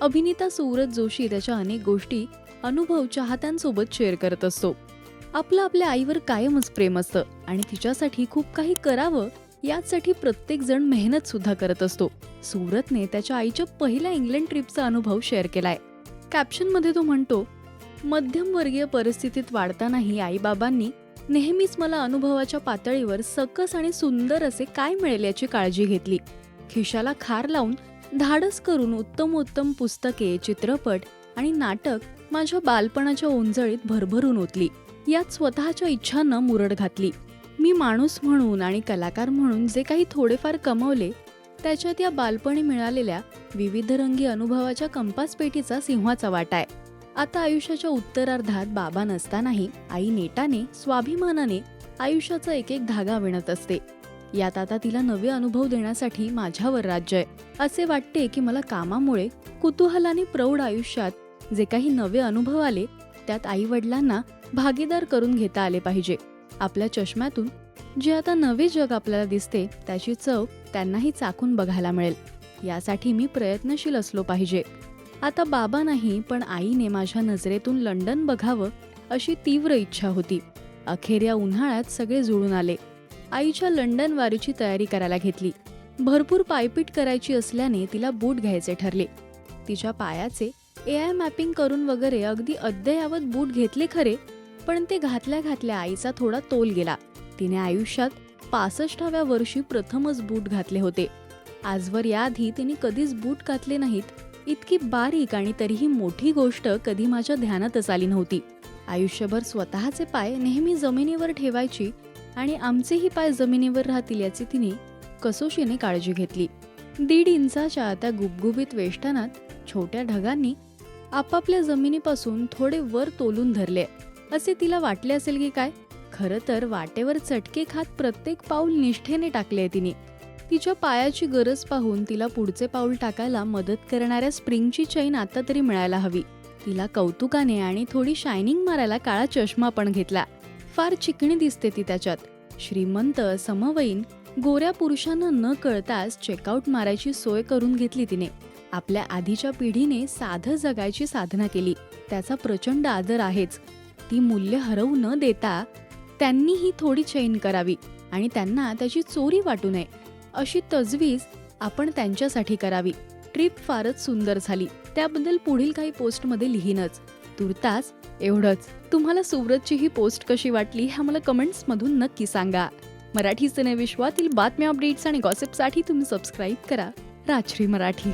अभिनेता सुव्रत जोशी त्याच्या अनेक गोष्टी अनुभव चाहत्यांसोबत शेअर करत असतो. आपलं आपल्या आईवर कायमच प्रेम असतं आणि तिच्यासाठी खूप काही करावं यासाठी प्रत्येक जण मेहनत सुद्धा करत असतो. सुरतने त्याच्या आईच्या पहिल्या इंग्लंड ट्रिपचा अनुभव शेअर केलाय. कॅप्शनमध्ये तो म्हणतो मध्यमवर्गीय परिस्थितीत वाढतानाही आईबाबांनी नेहमीच मला अनुभवाच्या पातळीवर सकस आणि सुंदर असे काय मिळेल याची काळजी घेतली. खिशाला खार लावून धाडस करून उत्तम उत्तम पुस्तके चित्रपट आणि नाटक माझ्या बालपणाच्या ओंजळीत भरभरून ओतली. यात स्वतःच्या इच्छांना मुरड घातली. मी माणूस म्हणून आणि कलाकार म्हणून जे काही थोडेफार कमवले त्याच्यात या बालपणी मिळालेल्या विविध रंगी अनुभवाच्या कंपासपेटीचा सिंहाचा वाटा आहे. आता आयुष्याच्या उत्तरार्धात बाबा नसतानाही आई नेटाने स्वाभिमानाने आयुष्याचा एक एक धागा विणत असते. यात आता तिला नवे अनुभव देण्यासाठी माझ्यावर राज्य आहे. असे वाटते की मला कामामुळे कुतूहलाने प्रौढ आयुष्यात जे काही नवे अनुभव आले त्यात आई वडिलांना भागीदार करून घेता आले पाहिजे. आपल्या चष्म्यातून जे आता नवे जग आपल्याला दिसते त्याची चव त्यांनाही चाकून बघायला मिळेल. यासाठी मी प्रयत्नशील असलो पाहिजे. आता बाबा नाही पण आईने माझ्या नजरेतून लंडन बघावं अशी तीव्र इच्छा होती. अखेर या उन्हाळ्यात सगळे जुळून आले. आईच्या लंडन वारीची तयारी करायला घेतली. भरपूर पायपीट करायची असल्याने तिला बूट घ्यायचे ठरले. तिच्या पायाचे ए आय मॅपिंग करून वगैरे अगदी अद्ययावत बूट घेतले खरे पण ते घातल्या घातल्या आईचा थोडा तोल गेला. तिने आयुष्यात पासष्टाव्या वर्षी प्रथमच बूट घातले होते. आजवर याआधी तिने कधीच बूट घातले नाहीत. इतकी बारीक आणि तरीही मोठी गोष्ट कधी माझ्या ध्यानातच आली नव्हती. आयुष्यभर स्वतःचे पाय नेहमी जमिनीवर ठेवायची आणि आमचेही पाय जमिनीवर राहतील याची तिने कसोशीने काळजी घेतली. दीड इंचाच्या त्या गुबगुबीत वेष्टनात छोट्या ढगांनी आपापल्या जमिनीपासून थोडे वर तोलून धरले. असे तिला वाटले असेल की काय? खरं तर वाटेवर चटके खात प्रत्येक पाऊल निष्ठेने टाकले तिने. तिच्या पायाची गरज पाहून तिला पुढचे पाऊल टाकायला मदत करणाऱ्या स्प्रिंगची चैन आता तरी मिळायला हवी. तिला कौतुकाने आणि थोडी शायनिंग मारायला काळा चष्मा पण घेतला. फार चिकणी दिसते ती त्याच्यात. श्रीमंत समवयीन गोऱ्या पुरुषांना न कळताच चेकआउट मारायची सोय करून घेतली तिने. आपल्या आधीच्या पिढीने साधं जगायची साधना केली. त्याचा प्रचंड आदर आहेच. ती मूल्य हरवू न देता त्यांनी ही थोडी चैन करावी आणि त्यांना त्याची चोरी वाटू नये. अशी तजवीज आपण त्यांच्यासाठी करावी. ट्रिप फारच सुंदर झाली. त्याबद्दल पुढील काही पोस्टमध्ये लिहीनच. तुर्तास एवढंच. तुम्हाला सुव्रतची ही पोस्ट कशी वाटली हे मला कमेंट्समधून नक्की सांगा. मराठी सिनेविश्वातील बातम्या अपडेट्स आणि गॉसिपसाठी तुम्ही सबस्क्राईब करा. राजश्री मराठी.